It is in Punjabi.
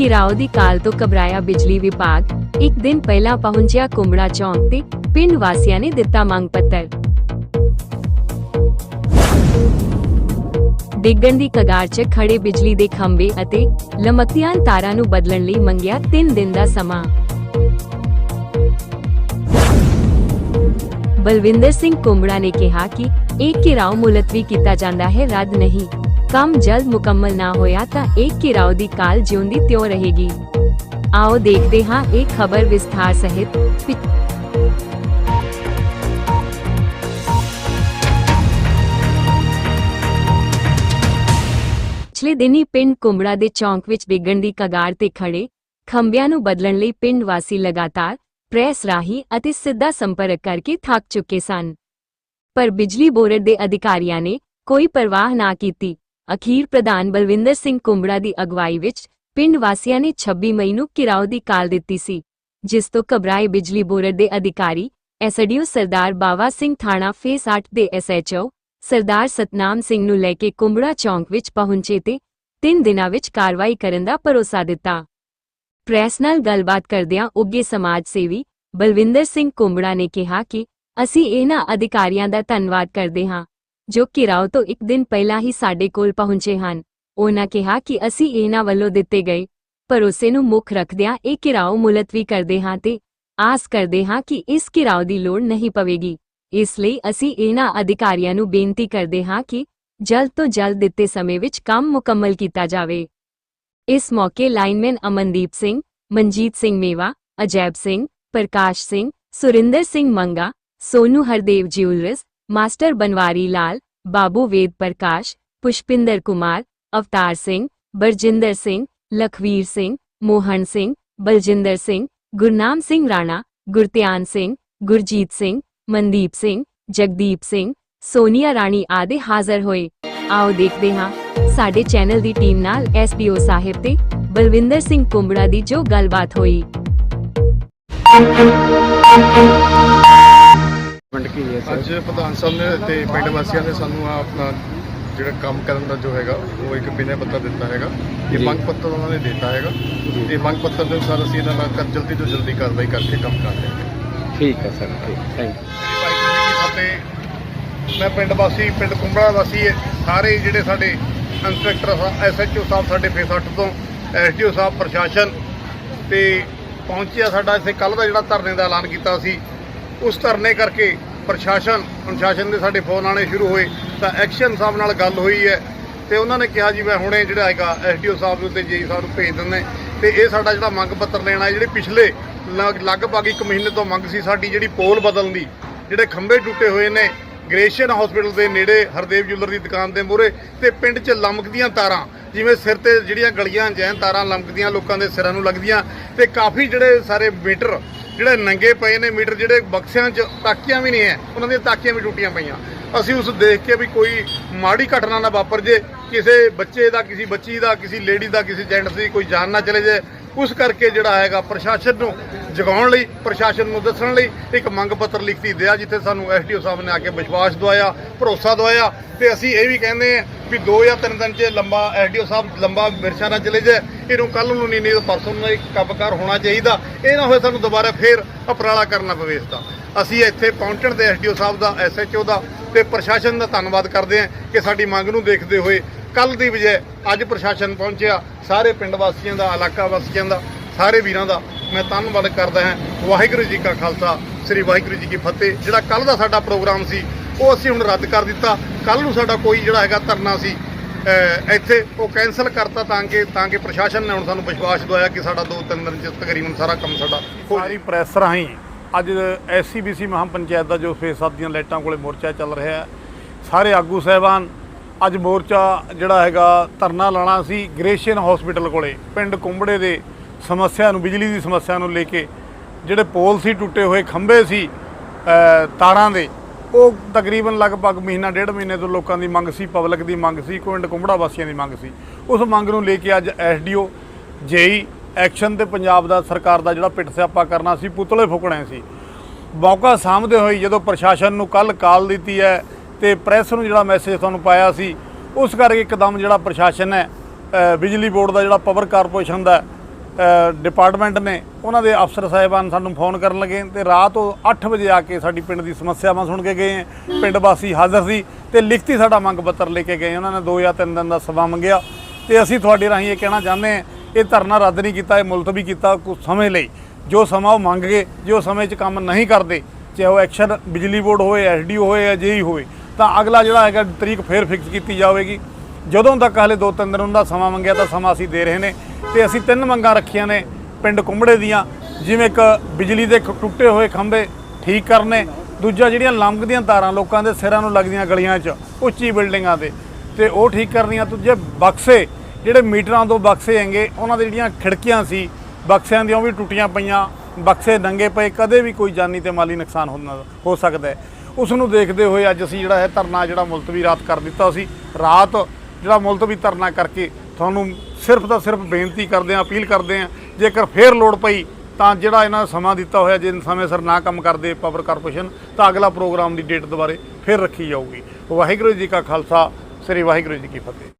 ਘਿਰਾਓ ਦੀ ਕਾਲ ਤੋਂ ਘਬਰਾਇਆ ਬਿਜਲੀ ਵਿਭਾਗ, ਇੱਕ ਦਿਨ ਪਹਿਲਾਂ ਪਹੁੰਚਿਆ ਕੁੰਬੜਾ ਚੌਂਕ ਤੇ ਪਿੰਡ ਵਾਸੀਆਂ ਨੇ ਦਿੱਤਾ ਮੰਗ ਪੱਤਰ। ਡਿੱਗਣ ਦੀ ਕਗਾਰ 'ਚ ਖੜੇ ਬਿਜਲੀ ਦੇ ਖੰਭੇ ਅਤੇ ਲਮਕਦੀਆਂ ਤਾਰਾਂ ਨੂੰ ਬਦਲਣ ਲਈ ਮੰਗਿਆ 3 ਦਿਨ ਦਾ ਸਮਾਂ। ਬਲਵਿੰਦਰ ਸਿੰਘ ਕੁੰਬੜਾ ਨੇ ਕਿਹਾ ਕਿ ਇਹ ਘਿਰਾਓ ਮੁਲਤਵੀ ਕੀਤਾ ਜਾਂਦਾ ਹੈ, ਰੱਦ ਨਹੀਂ। ਕੰਮ ਜਲਦ ਮੁਕੰਮਲ ਨਾ ਹੋਇਆ ਤਾਂ ਇਹ ਕਿਰਾਓ ਦੀ ਕਾਲ ਜਿਉਂਦੀ ਤਿਉਂ ਰਹੇਗੀ ਆਓ ਦੇਖਦੇ ਹਾਂ ਇਹ ਖਬਰ ਵਿਸਥਾਰ ਸਹਿਤ ਪਿਛਲੇ ਦਿਨੀ ਪਿੰਡ ਕੁੰਬੜਾ ਦੇ ਚੌਂਕ ਵਿੱਚ ਡਿੱਗਣ ਦੀ ਕਗਾਰ ਤੇ ਖੜੇ ਖੰਭਿਆਂ ਨੂੰ ਬਦਲਣ ਲਈ ਪਿੰਡ ਵਾਸੀ ਲਗਾਤਾਰ ਪ੍ਰੈਸ ਰਾਹੀਂ ਅਤੇ ਸਿੱਧਾ ਸੰਪਰਕ ਕਰਕੇ ਥੱਕ ਚੁੱਕੇ ਸਨ ਪਰ ਬਿਜਲੀ ਬੋਰਡ ਦੇ ਅਧਿਕਾਰੀਆਂ ਨੇ ਕੋਈ ਪਰਵਾਹ ਨਾ ਕੀਤੀ ਅਖੀਰ ਪ੍ਰਧਾਨ ਬਲਵਿੰਦਰ ਸਿੰਘ ਕੁੰਬੜਾ ਦੀ ਅਗਵਾਈ ਵਿੱਚ ਪਿੰਡ ਵਾਸੀਆਂ ਨੇ 26 ਮਈ ਨੂੰ ਕਿਰਾਓ ਦੀ ਕਾਲ ਦਿੱਤੀ ਸੀ, ਜਿਸ ਤੋਂ ਘਬਰਾਏ ਬਿਜਲੀ ਬੋਰਡ ਦੇ ਅਧਿਕਾਰੀ ਐਸਡੀਓ ਸਰਦਾਰ ਬਾਵਾ ਸਿੰਘ ਥਾਣਾ ਫੇਸ 8 ਦੇ ਐਸਐਚਓ ਸਰਦਾਰ ਸਤਨਾਮ ਸਿੰਘ ਨੂੰ ਲੈ ਕੇ ਕੁੰਬੜਾ ਚੌਂਕ ਵਿੱਚ ਪਹੁੰਚੇ ਤੇ ਤਿੰਨ ਦਿਨਾਂ ਵਿੱਚ ਕਾਰਵਾਈ ਕਰਨ ਦਾ ਭਰੋਸਾ ਦਿੱਤਾ। ਪ੍ਰੈਸ ਨਾਲ ਗੱਲਬਾਤ ਕਰਦਿਆਂ ਉੱਗੇ ਸਮਾਜ ਸੇਵੀ ਬਲਵਿੰਦਰ ਸਿੰਘ ਕੁੰਬੜਾ ਨੇ ਕਿਹਾ ਕਿ ਅਸੀਂ ਇਹਨਾਂ ਅਧਿਕਾਰੀਆਂ ਦਾ ਧੰਨਵਾਦ ਕਰਦੇ ਹਾਂ। ਜੋ ਘਿਰਾਓ ਤੋਂ ਇੱਕ ਦਿਨ ਪਹਿਲਾਂ ਹੀ ਸਾਡੇ ਕੋਲ ਪਹੁੰਚੇ ਹਨ। ਉਹਨਾਂ ਕਿਹਾ ਕਿ ਅਸੀਂ ਇਹਨਾਂ ਵੱਲੋਂ ਦਿੱਤੇ ਗਏ ਭਰੋਸੇ ਨੂੰ ਮੁੱਖ ਰੱਖਦਿਆਂ ਇਹ ਕਿਰਾਓ ਮੁਲਤਵੀ ਕਰਦੇ ਹਾਂ ਤੇ ਆਸ ਕਰਦੇ ਹਾਂ ਕਿ ਇਸ ਘਿਰਾਓ ਦੀ ਲੋੜ ਨਹੀਂ ਪਵੇਗੀ। ਇਸ ਲਈ ਅਸੀਂ ਇਹਨਾਂ ਅਧਿਕਾਰੀਆਂ ਨੂੰ ਬੇਨਤੀ ਕਰਦੇ ਹਾਂ ਕਿ ਜਲਦ ਤੋਂ ਜਲਦ ਦਿੱਤੇ ਸਮੇਂ ਵਿੱਚ ਕੰਮ ਮੁਕੰਮਲ ਕੀਤਾ ਜਾਵੇ। ਇਸ ਮੌਕੇ lineman Amandeep Singh, Manjit Singh Mewa, Ajaib Singh, Parkash Singh, Surinder Singh Manga, Sonu Hardev jewellers master Banwari Lal, Babu Ved Prakash, Pushpinder Kumar, Avtar Singh, Barjinder Singh, Lakhvir Singh, Mohan Singh, Baljinder Singh, Gurnam Singh Rana, Gurtiaan Singh, Gurjeet Singh, Mandeep Singh, Jagdeep Singh, Sonia Rani ਆਦਿ ਹਾਜ਼ਰ ਹੋਏ। ਆਓ ਦੇਖਦੇ ਹਾਂ ਸਾਡੇ ਚੈਨਲ ਦੀ ਟੀਮ ਨਾਲ ਐਸਪੀਓ ਸਾਹਿਬ ਤੇ ਬਲਵਿੰਦਰ ਸਿੰਘ ਕੁੰਬੜਾ ਦੀ ਜੋ ਗੱਲਬਾਤ ਹੋਈ। ਕੀ ਹੈ ਸਰ? ਅੱਜ ਪ੍ਰਧਾਨ ਸਾਹਿਬ ਨੇ ਤੇ ਪਿੰਡ ਵਾਸੀਆਂ ਨੇ ਸਾਨੂੰ ਆਹ ਆਪਣਾ ਜਿਹੜਾ ਕੰਮ ਕਰਨ ਦਾ ਜੋ ਹੈਗਾ ਉਹ ਇੱਕ ਬਿਨੈ ਪੱਤਰ ਦਿੱਤਾ ਹੈਗਾ। ਇਹ। ਮੰਗ ਪੱਤਰ ਉਹਨਾਂ ਨੇ ਦਿੱਤਾ ਹੈਗਾ। ਇਹ ਮੰਗ ਪੱਤਰ ਦੇ ਅਨੁਸਾਰ ਅਸੀਂ ਇਹਨਾਂ ਨਾਲ ਕਰ- ਜਲਦੀ ਤੋਂ ਜਲਦੀ ਕਾਰਵਾਈ ਕਰਕੇ ਕੰਮ ਕਰ ਹਾਂ। ਠੀਕ ਹੈ ਸਰ ਠੀਕ ਥੈਂਕ ਫਤਿਹ ਮੈਂ ਪਿੰਡ ਵਾਸੀ ਪਿੰਡ ਕੁੰਬੜਾ ਵਾਸੀ ਇਹ ਸਾਰੇ ਜਿਹੜੇ ਸਾਡੇ ਇੰਸਪੈਕਟਰ ਐਸਐਚਓ ਸਾਹਿਬ ਸਾਡੇ ਫੇਸ 8 ਤੋਂ ਐਸਡੀਓ ਸਾਹਿਬ ਪ੍ਰਸ਼ਾਸਨ ਤੇ ਪਹੁੰਚਿਆ ਸਾਡਾ ਇੱਥੇ ਕੱਲ ਦਾ ਜਿਹੜਾ ਧਰਨੇ ਦਾ ਐਲਾਨ ਕੀਤਾ ਸੀ ਉਸ ਧਰਨੇ ਕਰਕੇ ਪ੍ਰਸ਼ਾਸਨ ਪ੍ਰਸ਼ਾਸਨ ਦੇ ਸਾਡੇ ਫੋਨ ਆਣੇ ਸ਼ੁਰੂ ਹੋਏ, ਤਾਂ ਐਕਸ਼ਨ ਸਾਹਿਬ ਨਾਲ ਗੱਲ ਹੋਈ ਹੈ। ਤੇ ਉਹਨਾਂ ਨੇ ਕਿਹਾ ਜੀ, ਮੈਂ ਹੁਣੇ ਜਿਹੜਾ ਹੈਗਾ, ਐਸਡੀਓ ਸਾਹਿਬ ਨੂੰ ਤੇ ਜੀ ਸਾਹਿਬ ਨੂੰ ਭੇਜ ਦਿੰਦੇ ਤੇ ਇਹ ਸਾਡਾ ਜਿਹੜਾ ਮੰਗ ਪੱਤਰ ਲੈਣਾ ਹੈ ਜਿਹੜੇ ਪਿਛਲੇ ਲਗ- ਲਗਭਗ ਇੱਕ ਮਹੀਨੇ ਤੋਂ ਮੰਗ ਸੀ ਸਾਡੀ ਜਿਹੜੀ ਪੋਲ ਬਦਲਣ ਦੀ, ਜਿਹੜੇ ਖੰਭੇ ਟੁੱਟੇ ਹੋਏ ਨੇ, ਗ੍ਰੇਸ਼ੀਅਨ ਹਸਪੀਟਲ ਦੇ ਨੇੜੇ ਹਰਦੇਵ ਜੁਲਰ ਦੀ ਦੁਕਾਨ ਦੇ ਮੂਹਰੇ, ਤੇ ਪਿੰਡ 'ਚ ਲਮਕਦੀਆਂ ਤਾਰਾਂ, ਜਿਵੇਂ ਸਿਰ ਤੇ ਜਿਹੜੀਆਂ ਗਲੀਆਂ, ਜੈਨ ਤਾਰਾਂ ਲਮਕਦੀਆਂ ਲੋਕਾਂ ਦੇ ਸਿਰਾਂ ਨੂੰ ਲੱਗਦੀਆਂ, ਤੇ ਕਾਫੀ ਜਿਹੜੇ ਸਾਰੇ ਮੀਟਰ ਜਿਹੜੇ ਨੰਗੇ ਪਏ ਨੇ ਮੀਟਰ, ਜਿਹੜੇ ਬਕਸਿਆਂ 'ਚ ਤਾਕੀਆਂ ਵੀ ਨਹੀਂ ਹੈ ਉਹਨਾਂ ਦੀਆਂ ਤਾਕੀਆਂ ਵੀ ਟੁੱਟੀਆਂ ਪਈਆਂ। ਅਸੀਂ ਉਸ ਦੇਖ ਕੇ ਵੀ ਕੋਈ ਮਾੜੀ ਘਟਨਾ ਨਾ ਵਾਪਰ ਜੇ, ਕਿਸੇ ਬੱਚੇ ਦਾ, ਕਿਸੇ ਬੱਚੀ ਦਾ, ਕਿਸੇ ਲੇਡੀ ਦਾ, ਕਿਸੇ ਜੈਂਟਸ ਦੀ ਕੋਈ ਜਾਨ ਨਾ ਚਲੇ ਜੇ। ਉਸ ਕਰਕੇ ਜਿਹੜਾ ਹੈਗਾ ਪ੍ਰਸ਼ਾਸਨ ਨੂੰ ਜਗਾਉਣ ਲਈ, ਪ੍ਰਸ਼ਾਸਨ ਨੂੰ ਦੱਸਣ ਲਈ ਇੱਕ ਮੰਗ ਪੱਤਰ ਲਿਖਤੀ ਦਿਆ, ਜਿੱਥੇ ਸਾਨੂੰ ਐਸਡੀਓ ਸਾਹਿਬ ਨੇ ਆ ਕੇ ਵਿਸ਼ਵਾਸ ਦਵਾਇਆ, ਭਰੋਸਾ ਦਵਾਇਆ। ਤੇ ਅਸੀਂ ਇਹ ਵੀ ਕਹਿੰਦੇ ਆ ਵੀ 2 ਜਾਂ 3 ਦਿਨ 'ਚ ਲੰਬਾ ਐਸਡੀਓ ਸਾਹਿਬ ਲੰਬਾ ਵਿਰਸਾ ਨਾ ਚਲੇ ਜਾਏ। ਇਹਨੂੰ ਕੱਲ ਨੂੰ ਨਹੀਂ ਨਹੀਂ ਪਰਸੋਂ ਨੂੰ ਇੱਕ ਕੰਮਕਾਰ ਹੋਣਾ ਚਾਹੀਦਾ। ਇਹ ਨਾ ਹੋਏ ਸਾਨੂੰ ਦੁਬਾਰਾ ਫੇਰ ਅਪਰਾਲਾ ਕਰਨਾ ਪਵੇ ਇਸ ਦਾ। ਅਸੀਂ ਇੱਥੇ ਪਹੁੰਚਣ ਦੇ ਐਸਡੀਓ ਸਾਹਿਬ ਦਾ, ਐਸਐਚਓ ਦਾ ਤੇ ਪ੍ਰਸ਼ਾਸਨ ਦਾ ਧੰਨਵਾਦ ਕਰਦੇ ਹਾਂ ਕਿ ਸਾਡੀ ਮੰਗ ਨੂੰ ਦੇਖਦੇ ਹੋਏ ਕੱਲ ਦੀ ਵਜ੍ਹਾ ਅੱਜ ਪ੍ਰਸ਼ਾਸਨ ਪਹੁੰਚਿਆ, ਸਾਰੇ ਪਿੰਡ ਵਾਸੀਆਂ ਦਾ, ਇਲਾਕਾ ਵਾਸੀਆਂ ਦਾ, ਸਾਰੇ ਵੀਰਾਂ ਦਾ ਮੈਂ ਧੰਨਵਾਦ ਕਰਦਾ ਹਾਂ। ਵਾਹਿਗੁਰੂ ਜੀ ਕਾ ਖਾਲਸਾ, ਸ੍ਰੀ ਵਾਹਿਗੁਰੂ ਜੀ ਕੀ ਫਤਿਹ। ਜਿਹੜਾ ਕੱਲ ਦਾ ਸਾਡਾ ਪ੍ਰੋਗਰਾਮ ਸੀ, ਉਹ ਅਸੀਂ ਹੁਣ ਰੱਦ ਕਰ ਦਿੱਤਾ। ਕੱਲ ਨੂੰ ਸਾਡਾ ਕੋਈ ਜਿਹੜਾ ਹੈਗਾ ਧਰਨਾ ਸੀ ਇੱਥੇ ਉਹ ਕੈਨਸਲ ਕਰਤਾ ਤਾਂ ਕਿ ਤਾਂ ਕਿ ਪ੍ਰਸ਼ਾਸਨ ਨੇ ਹੁਣ ਸਾਨੂੰ ਵਿਸ਼ਵਾਸ ਦਵਾਇਆ ਕਿ ਸਾਡਾ ਦੋ ਤਿੰਨ ਦਿਨ ਚ ਤਕਰੀਬਨ ਸਾਰਾ ਕੰਮ ਸਾਡਾ ਹੋ ਸਾਰੀ ਪ੍ਰੈਸ ਰਾਹੀਂ ਅੱਜ ਐਸਸੀਬੀਸੀ ਮਹਾਂ ਪੰਚਾਇਤ ਦਾ ਜੋ ਫੇਸ 7 ਦੀਆਂ ਲਾਈਟਾਂ ਕੋਲੇ ਮੋਰਚਾ ਚੱਲ ਰਿਹਾ ਸਾਰੇ ਆਗੂ ਸਹਿਬਾਨ ਅੱਜ ਮੋਰਚਾ ਜਿਹੜਾ ਹੈਗਾ ਧਰਨਾ ਲਾਣਾ ਸੀ ਗ੍ਰੇਸ਼ੀਅਨ ਹਸਪੀਟਲ ਕੋਲੇ, ਪਿੰਡ ਕੁੰਬੜੇ ਦੇ ਸਮੱਸਿਆ ਨੂੰ, ਬਿਜਲੀ ਦੀ ਸਮੱਸਿਆ ਨੂੰ ਲੈ ਕੇ ਜਿਹੜੇ ਪੋਲ ਸੀ, ਟੁੱਟੇ ਹੋਏ ਖੰਭੇ ਸੀ ਤਾਰਾਂ ਦੇ, ਉਹ ਤਕਰੀਬਨ ਲਗਭਗ ਮਹੀਨਾ, ਡੇਢ ਮਹੀਨੇ ਤੋਂ ਲੋਕਾਂ ਦੀ ਮੰਗ ਸੀ ਪਬਲਿਕ ਦੀ ਮੰਗ ਸੀ, ਪਿੰਡ ਕੁੰਬੜਾ ਵਾਸੀਆਂ ਦੀ ਮੰਗ ਸੀ। ਉਸ ਮੰਗ ਨੂੰ ਲੈ ਕੇ ਅੱਜ ਐਸਡੀਓ, ਜੇਈ, ਐਕਸ਼ਨ ਤੇ ਪੰਜਾਬ ਦਾ, ਸਰਕਾਰ ਦਾ ਜਿਹੜਾ ਪਿੱਟ ਸਿਆਪਾ ਕਰਨਾ ਸੀ, ਪੁਤਲੇ ਫੁਕਣੇ ਸੀ। ਮੌਕਾ ਸਾਹਮਣੇ ਹੋਈ ਜਦੋਂ ਪ੍ਰਸ਼ਾਸਨ ਨੂੰ ਕੱਲ ਕਾਲ ਦਿੱਤੀ ਹੈ ਤੇ ਪ੍ਰੈਸ ਨੂੰ ਜਿਹੜਾ ਮੈਸੇਜ ਤੁਹਾਨੂੰ ਪਾਇਆ ਸੀ, ਉਸ ਕਰਕੇ ਇੱਕਦਮ ਜਿਹੜਾ ਪ੍ਰਸ਼ਾਸਨ ਹੈ ਬਿਜਲੀ ਬੋਰਡ ਦਾ ਜਿਹੜਾ ਪਾਵਰ ਕਾਰਪੋਰੇਸ਼ਨ ਦਾ ਡਿਪਾਰਟਮੈਂਟ ਨੇ, ਉਹਨਾਂ ਦੇ ਅਫਸਰ ਸਾਹਿਬਾਨ ਸਾਨੂੰ ਫੋਨ ਕਰਨ ਲੱਗੇ ਤੇ ਰਾਤ ਉਹ 8 ਵਜੇ ਆ ਕੇ ਸਾਡੀ ਪਿੰਡ ਦੀ ਸਮੱਸਿਆਵਾਂ ਸੁਣ ਕੇ ਗਏ ਹੈ। ਪਿੰਡ ਵਾਸੀ ਹਾਜ਼ਰ ਸੀ ਤੇ ਲਿਖਤੀ ਸਾਡਾ ਮੰਗ ਪੱਤਰ ਲੈ ਕੇ ਗਏ ਉਹਨਾਂ ਨੇ 2 ਜਾਂ 3 ਦਿਨ ਦਾ ਸਮਾਂ ਮੰਗਿਆ ਤੇ ਅਸੀਂ ਤੁਹਾਡੇ ਰਾਹੀਂ ਇਹ ਕਹਿਣਾ ਚਾਹੁੰਦੇ ਹਾਂ, ਇਹ ਧਰਨਾ ਰੱਦ ਨਹੀਂ ਕੀਤਾ, ਇਹ ਮੁਲਤਵੀ ਕੀਤਾ ਕੁਝ ਸਮੇਂ ਲਈ। ਜੋ ਸਮਾਂ ਉਹ ਮੰਗ ਗਏ, ਜੋ ਸਮੇਂ 'ਚ ਕੰਮ ਨਹੀਂ ਕਰਦੇ, ਚਾਹੇ ਉਹ ਐਕਸ਼ਨ ਬਿਜਲੀ ਬੋਰਡ ਹੋਏ ਐਸਡੀਓ ਹੋਏ ਜਾਂ ਜੇਈ ਹੋਵੇ ਤਾਂ ਅਗਲਾ ਜਿਹੜਾ ਹੈਗਾ ਤਰੀਕ ਫੇਰ ਫਿਕਸ ਕੀਤੀ ਜਾਵੇਗੀ। ਜਦੋਂ ਤੱਕ ਹਲੇ ਦੋ ਤਿੰਨ ਦਿਨ ਉਹਨਾਂ ਦਾ ਸਮਾਂ ਮੰਗਿਆ ਤਾਂ ਸਮਾਂ ਅਸੀਂ ਦੇ ਰਹੇ ਨੇ। ਤੇ ਅਸੀਂ ਤਿੰਨ ਮੰਗਾਂ ਰੱਖੀਆਂ ਨੇ ਪਿੰਡ ਕੁੰਬੜੇ ਦੀਆਂ। ਜਿਵੇਂ ਇੱਕ ਬਿਜਲੀ ਦੇ ਟੁੱਟੇ ਹੋਏ ਖੰਭੇ ਠੀਕ ਕਰਨੇ, ਦੂਜਾ ਜਿਹੜੀਆਂ ਲੰਮਕਦੀਆਂ ਤਾਰਾਂ ਲੋਕਾਂ ਦੇ ਸਿਰਾਂ ਨੂੰ ਲੱਗਦੀਆਂ ਗਲੀਆਂ 'ਚ, ਉੱਚੀ ਬਿਲਡਿੰਗਾਂ ਤੇ ਤੇ ਉਹ ਠੀਕ ਕਰਨੀਆਂ, ਦੂਜੇ ਬਕਸੇ, ਜਿਹੜੇ ਮੀਟਰਾਂ ਤੋਂ ਬਕਸੇ ਹੈਗੇ, ਉਹਨਾਂ ਦੇ ਜਿਹੜੀਆਂ ਖਿੜਕੀਆਂ ਸੀ, ਬਕਸਿਆਂ ਦੀਆਂ ਉਹ ਵੀ ਟੁੱਟੀਆਂ ਪਈਆਂ। ਬਕਸੇ ਨੰਗੇ ਪਏ, ਕਦੇ ਵੀ ਕੋਈ ਜਾਨੀ ਤੇ ਮਾਲੀ ਨੁਕਸਾਨ ਹੋਣਾ ਹੋ ਸਕਦਾ ਹੈ। ਉਸ ਨੂੰ ਦੇਖਦੇ ਹੋਏ ਅੱਜ ਅਸੀਂ ਜਿਹੜਾ ਹੈ ਧਰਨਾ ਜਿਹੜਾ ਮੁਲਤਵੀ ਰਾਤ ਕਰ ਦਿੱਤਾ ਸੀ, ਰਾਤ ਜਿਹੜਾ ਮੁਲਤਵੀ ਧਰਨਾ ਕਰਕੇ ਤੁਹਾਨੂੰ ਸਿਰਫ ਤਾਂ ਸਿਰਫ ਬੇਨਤੀ ਕਰਦੇ ਹਾਂ, ਅਪੀਲ ਕਰਦੇ ਹਾਂ, ਜੇਕਰ ਫੇਰ ਲੋੜ ਪਈ ਤਾਂ ਜਿਹੜਾ ਇਹਨਾਂ ਸਮਾਂ ਦਿੱਤਾ ਹੋਇਆ ਜੇ ਸਮੇਂ ਸਿਰ ਨਾ ਕੰਮ ਕਰਦੇ ਪਾਵਰ ਕਾਰਪੋਰੇਸ਼ਨ ਤਾਂ ਅਗਲਾ ਪ੍ਰੋਗਰਾਮ ਦੀ ਡੇਟ ਦੁਬਾਰੇ ਫੇਰ ਰੱਖੀ ਜਾਊਗੀ। ਵਾਹਿਗੁਰੂ ਜੀ ਕਾ ਖਾਲਸਾ, ਸ੍ਰੀ ਵਾਹਿਗੁਰੂ ਜੀ ਕੀ ਫਤਿਹ।